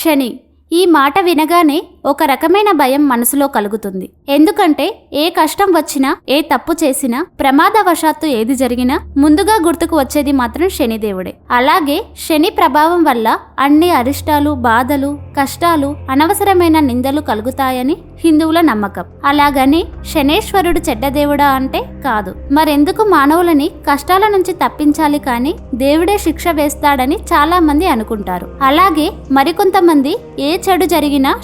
శని. ఈ మాట వినగానే ఒక రకమైన భయం మనసులో కలుగుతుంది. ఎందుకంటే ఏ కష్టం వచ్చినా ఏ తప్పు చేసినా ప్రమాదవశాత్తు ఏది జరిగినా ముందుగా గుర్తుకు వచ్చేది మాత్రం శనిదేవుడే. అలాగే శని ప్రభావం వల్ల అన్ని అరిష్టాలు బాధలు కష్టాలు అనవసరమైన నిందలు కలుగుతాయని హిందువుల నమ్మకం. అలాగని శనేశ్వరుడు చెడ్డదేవుడా అంటే కాదు. మరెందుకు మానవులని కష్టాల నుంచి తప్పించాలి కానీ దేవుడే శిక్ష వేస్తాడని చాలా మంది అనుకుంటారు. అలాగే మరికొంతమంది ఏ చెడు జరిగినా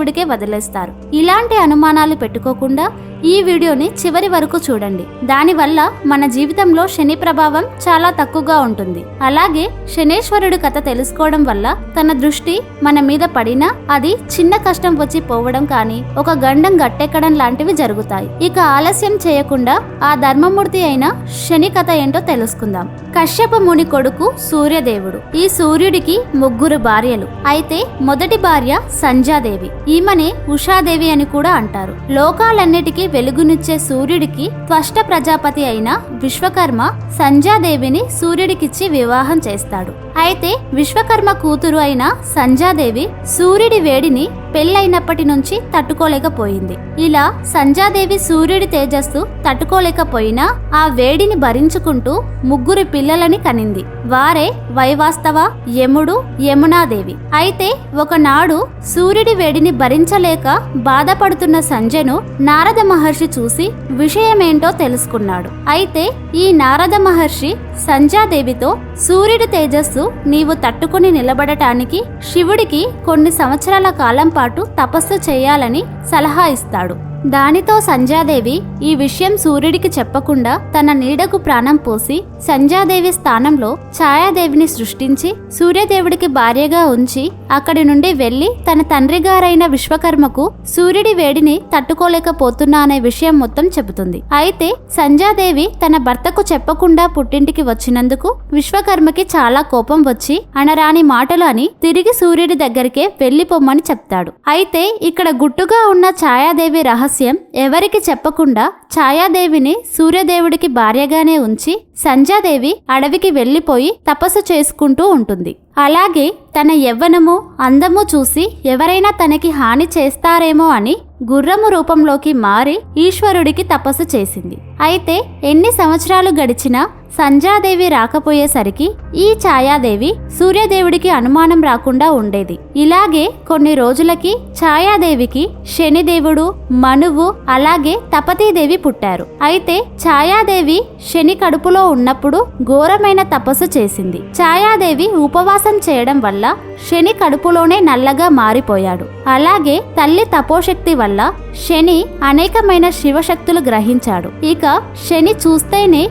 దేవుడికే వదిలేస్తారు. ఇలాంటి అనుమానాలు పెట్టుకోకుండా ఈ వీడియోని చివరి వరకు చూడండి. దానివల్ల మన జీవితంలో శని ప్రభావం చాలా తక్కువగా ఉంటుంది. అలాగే శనేశ్వరుడు కథ తెలుసుకోవడం వల్ల తన దృష్టి మన మీద పడినా అది చిన్న కష్టం వచ్చి పోవడం కానీ ఒక గండం గట్టెక్కడం లాంటివి జరుగుతాయి. ఇక ఆలస్యం చేయకుండా ఆ ధర్మమూర్తి అయిన శని కథ ఏంటో తెలుసుకుందాం. కశ్యప ముని కొడుకు సూర్యదేవుడు. ఈ సూర్యుడికి ముగ్గురు భార్యలు. అయితే మొదటి భార్య సంధ్యాదేవి ఈమెనే ఉషాదేవి అని కూడా అంటారు. లోకాలన్నిటికీ వెలుగునిచ్చే సూర్యుడికి త్వష్ట ప్రజాపతి అయిన విశ్వకర్మ సంధ్యాదేవిని సూర్యుడికిచ్చి వివాహం చేస్తాడు. అయితే విశ్వకర్మ కూతురు అయిన సంధ్యాదేవి సూర్యుడి వేడిని పెళ్ళైనప్పటి నుంచి తట్టుకోలేకపోయింది. ఇలా సంధ్యాదేవి సూర్యుడి తేజస్సు తట్టుకోలేకపోయినా ఆ వేడిని భరించుకుంటూ ముగ్గురు పిల్లలని కనింది. వారే వైవాస్తవ యముడు యమునాదేవి. అయితే ఒకనాడు సూర్యుడి వేడిని భరించలేక బాధపడుతున్న సంజను నారద మహర్షి చూసి విషయమేంటో తెలుసుకున్నాడు. అయితే ఈ నారద మహర్షి సంధ్యాదేవితో సూర్యుడి తేజస్సు నీవు తట్టుకుని నిలబడటానికి శివుడికి కొన్ని సంవత్సరాల కాలం పాటు తపస్సు చేయాలని సలహా ఇస్తాడు. దానితో సంధ్యాదేవి ఈ విషయం సూర్యుడికి చెప్పకుండా తన నీడకు ప్రాణం పోసి సంధ్యాదేవి స్థానంలో ఛాయాదేవిని సృష్టించి సూర్యదేవుడికి భార్యగా ఉంచి అక్కడి నుండి వెళ్ళి తన తండ్రి గారైన విశ్వకర్మకు సూర్యుడి వేడిని తట్టుకోలేకపోతున్నా అనే విషయం మొత్తం చెబుతుంది. అయితే సంధ్యాదేవి తన భర్తకు చెప్పకుండా పుట్టింటికి వచ్చినందుకు విశ్వకర్మకి చాలా కోపం వచ్చి అనరాని మాటలు అని తిరిగి సూర్యుడి దగ్గరికే వెళ్ళిపోమ్మని చెప్తాడు. అయితే ఇక్కడ గుట్టుగా ఉన్న ఛాయాదేవి రహస్యం ఎవరికి చెప్పకుండా ఛాయాదేవిని సూర్యదేవుడికి భార్యగానే ఉంచి సంధ్యాదేవి అడవికి వెళ్ళిపోయి తపస్సు చేసుకుంటూ ఉంటుంది. అలాగే తన యవ్వనము అందము చూసి ఎవరైనా తనకి హాని చేస్తారేమో అని గుర్రము రూపంలోకి మారి ఈశ్వరుడికి తపస్సు చేసింది. అయితే ఎన్ని సంవత్సరాలు గడిచినా సంధ్యాదేవి రాకపోయేసరికి ఈ ఛాయాదేవి సూర్యదేవుడికి అనుమానం రాకుండా ఉండేది. ఇలాగే కొన్ని రోజులకి ఛాయాదేవికి శనిదేవుడు మనువు అలాగే తపతీదేవి పుట్టారు. అయితే ఛాయాదేవి శని కడుపులో ఉన్నప్పుడు ఘోరమైన తపస్సు చేసింది. ఛాయాదేవి ఉపవాసం చేయడం వల్ల శని కడుపులోనే నల్లగా మారిపోయాడు. అలాగే తల్లి తపోశక్తి వల్ల శని అనేకమైన శివశక్తులు గ్రహించాడు. ఇక శని చూస్తేనే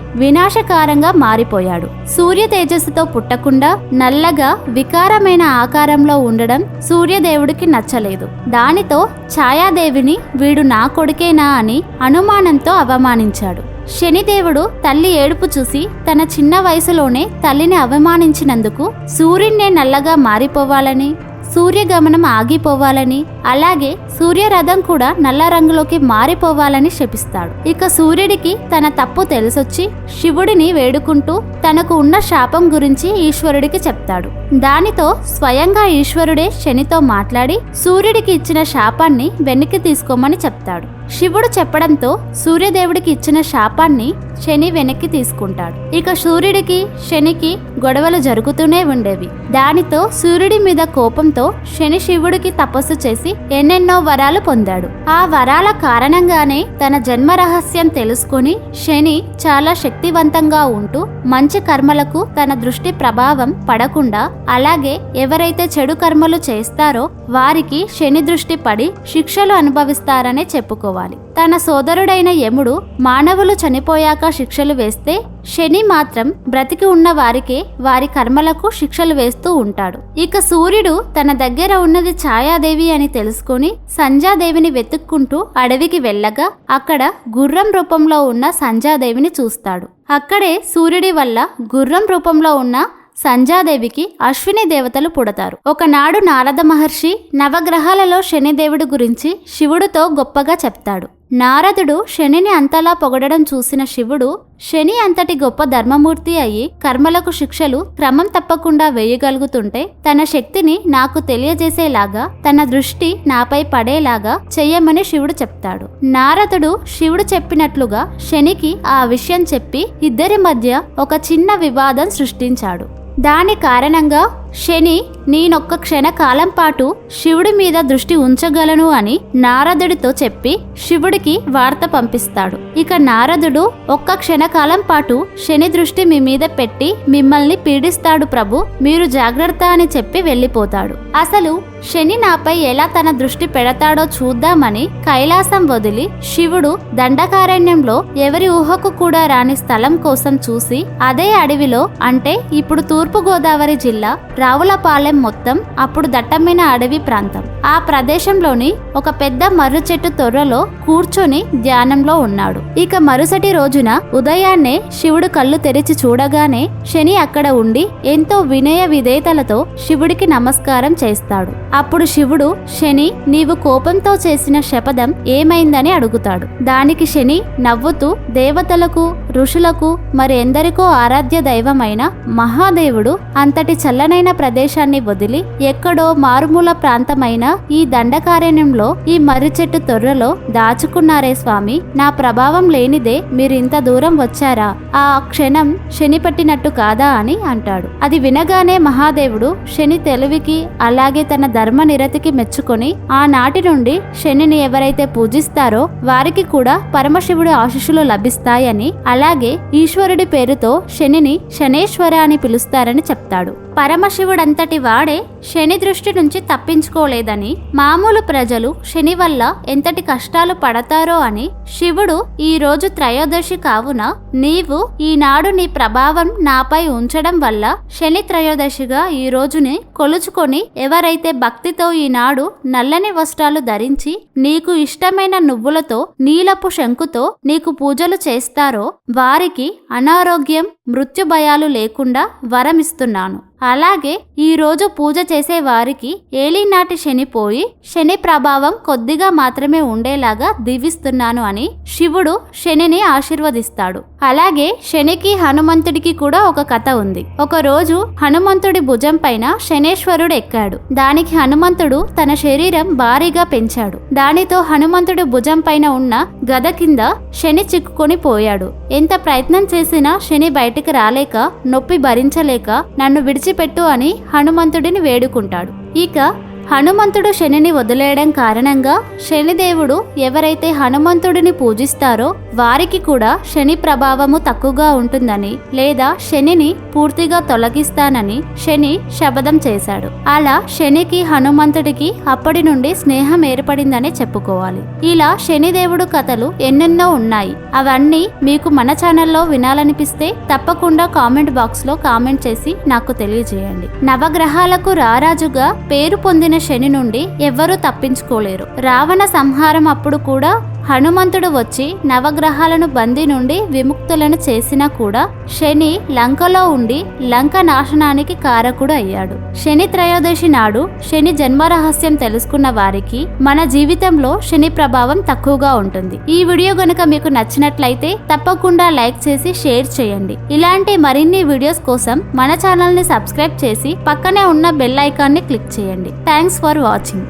ఆకారంగా మారిపోయాడు. సూర్య తేజస్సుతో పుట్టకుండా నల్లగా వికారమైన ఆకారంలో ఉండడం సూర్యదేవుడికి నచ్చలేదు. దానితో ఛాయాదేవిని వీడు నా కొడుకేనా అని అనుమానంతో అవమానించాడు. శనిదేవుడు తల్లి ఏడుపు చూసి తన చిన్న వయసులోనే తల్లిని అవమానించినందుకు సూర్యున్నే నల్లగా మారిపోవాలని సూర్యగమనం ఆగిపోవాలని అలాగే సూర్యరథం కూడా నల్ల రంగులోకి మారిపోవాలని శపిస్తాడు. ఇక సూర్యుడికి తన తప్పు తెలిసొచ్చి శివుడిని వేడుకుంటూ తనకు ఉన్న శాపం గురించి ఈశ్వరుడికి చెప్తాడు. దానితో స్వయంగా ఈశ్వరుడే శనితో మాట్లాడి సూర్యుడికి ఇచ్చిన శాపాన్ని వెనక్కి తీసుకోమని చెప్తాడు. శివుడు చెప్పడంతో సూర్యదేవుడికి ఇచ్చిన శాపాన్ని శని వెనక్కి తీసుకుంటాడు. ఇక సూర్యుడికి శనికి గొడవలు జరుగుతూనే ఉండేవి. దానితో సూర్యుడి మీద కోపంతో శని శివుడికి తపస్సు చేసి ఎన్నెన్నో వరాలు పొందాడు. ఆ వరాల కారణంగానే తన జన్మ రహస్యం తెలుసుకుని శని చాలా శక్తివంతంగా ఉంటూ మంచి కర్మలకు తన దృష్టి ప్రభావం పడకుండా అలాగే ఎవరైతే చెడు కర్మలు చేస్తారో వారికి శని దృష్టి పడి శిక్షలు అనుభవిస్తారనే చెప్పుకోవాలి. తన సోదరుడైన యముడు మానవులు చనిపోయాక శిక్షలు వేస్తే శని మాత్రం బ్రతికి ఉన్న వారికే వారి కర్మలకు శిక్షలు వేస్తూ ఉంటాడు. ఇక సూర్యుడు తన దగ్గర ఉన్నది ఛాయాదేవి అని తెలుసుకుని సంజాదేవిని వెతుక్కుంటూ అడవికి వెళ్ళగా అక్కడ గుర్రం రూపంలో ఉన్న సంజాదేవిని చూస్తాడు. అక్కడే సూర్యుడి వల్ల గుర్రం రూపంలో ఉన్న సంజాదేవికి అశ్విని దేవతలు పుడతారు. ఒకనాడు నారద మహర్షి నవగ్రహాలలో శనిదేవుడి గురించి శివుడితో గొప్పగా చెప్తాడు. నారదుడు శనిని అంతలా పొగడడం చూసిన శివుడు శని అంతటి గొప్ప ధర్మమూర్తి అయి కర్మలకు శిక్షలు క్రమం తప్పకుండా వేయగలుగుతుంటే తన శక్తిని నాకు తెలియజేసేలాగా తన దృష్టి నాపై పడేలాగా చెయ్యమని శివుడు చెప్తాడు. నారదుడు శివుడు చెప్పినట్లుగా శనికి ఆ విషయం చెప్పి ఇద్దరి మధ్య ఒక చిన్న వివాదం సృష్టించాడు. దాని కారణంగా శని నేనొక్క క్షణకాలం పాటు శివుడి మీద దృష్టి ఉంచగలను అని నారదుడితో చెప్పి శివుడికి వార్త పంపిస్తాడు. ఇక నారదుడు ఒక్క క్షణకాలం పాటు శని దృష్టి మీ మీద పెట్టి మిమ్మల్ని పీడిస్తాడు ప్రభు మీరు జాగ్రత్త అని చెప్పి వెళ్ళిపోతాడు. అసలు శని నాపై ఎలా తన దృష్టి పెడతాడో చూద్దామని కైలాసం వదిలి శివుడు దండకారణ్యంలో ఎవరి ఊహకు కూడా రాని స్థలం కోసం చూసి అదే అడవిలో అంటే ఇప్పుడు తూర్పు గోదావరి జిల్లా రావులపాలెం మొత్తం అప్పుడు దట్టమైన అడవి ప్రాంతం. ఆ ప్రదేశంలోని ఒక పెద్ద మర్రి చెట్టు తొర్రలో కూర్చొని ధ్యానంలో ఉన్నాడు. ఇక మరుసటి రోజున ఉదయాన్నే శివుడు కళ్ళు తెరిచి చూడగానే శని అక్కడ ఉండి ఎంతో వినయ విధేయతలతో శివుడికి నమస్కారం చేస్తాడు. అప్పుడు శివుడు శని నీవు కోపంతో చేసిన శపథం ఏమైందని అడుగుతాడు. దానికి శని నవ్వుతూ దేవతలకు ఋషులకు మరి ఎందరికో ఆరాధ్య దైవమైన మహాదేవుడు అంతటి చల్లనైన ప్రదేశాన్ని వదిలి ఎక్కడో మారుమూల ప్రాంతమైన ఈ దండకారణ్యంలో ఈ మర్రి చెట్టు తొర్రలో దాచుకున్నారే స్వామి. నా ప్రభావం లేనిదే మీరు ఇంత దూరం వచ్చారా? ఆ క్షణం శని పట్టినట్టు కాదా అని అంటాడు. అది వినగానే మహాదేవుడు శని తెలివికి అలాగే తన ధర్మ నిరతికి మెచ్చుకొని ఆనాటి నుండి శనిని ఎవరైతే పూజిస్తారో వారికి కూడా పరమశివుడి ఆశీస్సులు లభిస్తాయని అలాగే ఈశ్వరుడి పేరుతో శనిని శనేశ్వర అని పిలుస్తారని చెప్తాడు. పరమశివుడంతటి వాడే శని దృష్టి నుంచి తప్పించుకోలేదని మామూలు ప్రజలు శని వల్ల ఎంతటి కష్టాలు పడతారో అని శివుడు ఈ రోజు త్రయోదశి కావున నీవు ఈనాడు నీ ప్రభావం నాపై ఉంచడం వల్ల శని త్రయోదశిగా ఈ రోజుని కొలుచుకొని ఎవరైతే భక్తితో ఈనాడు నల్లని వస్త్రాలు ధరించి నీకు ఇష్టమైన నువ్వులతో నీలపు శంకుతో నీకు పూజలు చేస్తారో వారికి అనారోగ్యం మృత్యు భయాలు లేకుండా వరమిస్తున్నాను. అలాగే ఈరోజు పూజ చేసే వారికి ఏలినాటి శని పోయి శని ప్రభావం కొద్దిగా మాత్రమే ఉండేలాగా దీవిస్తున్నాను అని శివుడు శనిని ఆశీర్వదిస్తాడు. అలాగే శనికి హనుమంతుడికి కూడా ఒక కథ ఉంది. ఒక రోజు హనుమంతుడి భుజం పైన శనేశ్వరుడు ఎక్కాడు. దానికి హనుమంతుడు తన శరీరం భారీగా పెంచాడు. దానితో హనుమంతుడి భుజం పైన ఉన్న గద కింద శని చిక్కుకొని పోయాడు. ఎంత ప్రయత్నం చేసినా శని బయటికి రాలేక నొప్పి భరించలేక నన్ను విడిచిపెట్టు అని హనుమంతుడిని వేడుకుంటాడు. ఇక హనుమంతుడు శనిని వదిలేయడం కారణంగా శనిదేవుడు ఎవరైతే హనుమంతుడిని పూజిస్తారో వారికి కూడా శని ప్రభావము తక్కువగా ఉంటుందని లేదా శనిని పూర్తిగా తొలగిస్తానని శని శపథం చేశాడు. అలా శనికి హనుమంతుడికి అప్పటి నుండి స్నేహం ఏర్పడిందని చెప్పుకోవాలి. ఇలా శనిదేవుడు కథలు ఎన్నెన్నో ఉన్నాయి. అవన్నీ మీకు మన ఛానల్లో వినాలనిపిస్తే తప్పకుండా కామెంట్ బాక్స్లో కామెంట్ చేసి నాకు తెలియజేయండి. నవగ్రహాలకు రారాజుగా పేరు పొందిన శని నుండి ఎవ్వరూ తప్పించుకోలేరు. రావణ సంహారం అప్పుడు కూడా హనుమంతుడు వచ్చి నవగ్రహాలను బందీ నుండి విముక్తులను చేసినా కూడా శని లంకలో ఉండి లంక నాశనానికి కారకుడు అయ్యాడు. శని త్రయోదశి నాడు శని జన్మ రహస్యం తెలుసుకున్న వారికి మన జీవితంలో శని ప్రభావం తక్కువగా ఉంటుంది. ఈ వీడియో గనుక మీకు నచ్చినట్లయితే తప్పకుండా లైక్ చేసి షేర్ చేయండి. ఇలాంటి మరిన్ని వీడియోస్ కోసం మన ఛానల్ని సబ్స్క్రైబ్ చేసి పక్కనే ఉన్న బెల్ ఐకాన్ని క్లిక్ చేయండి. Thanks for watching.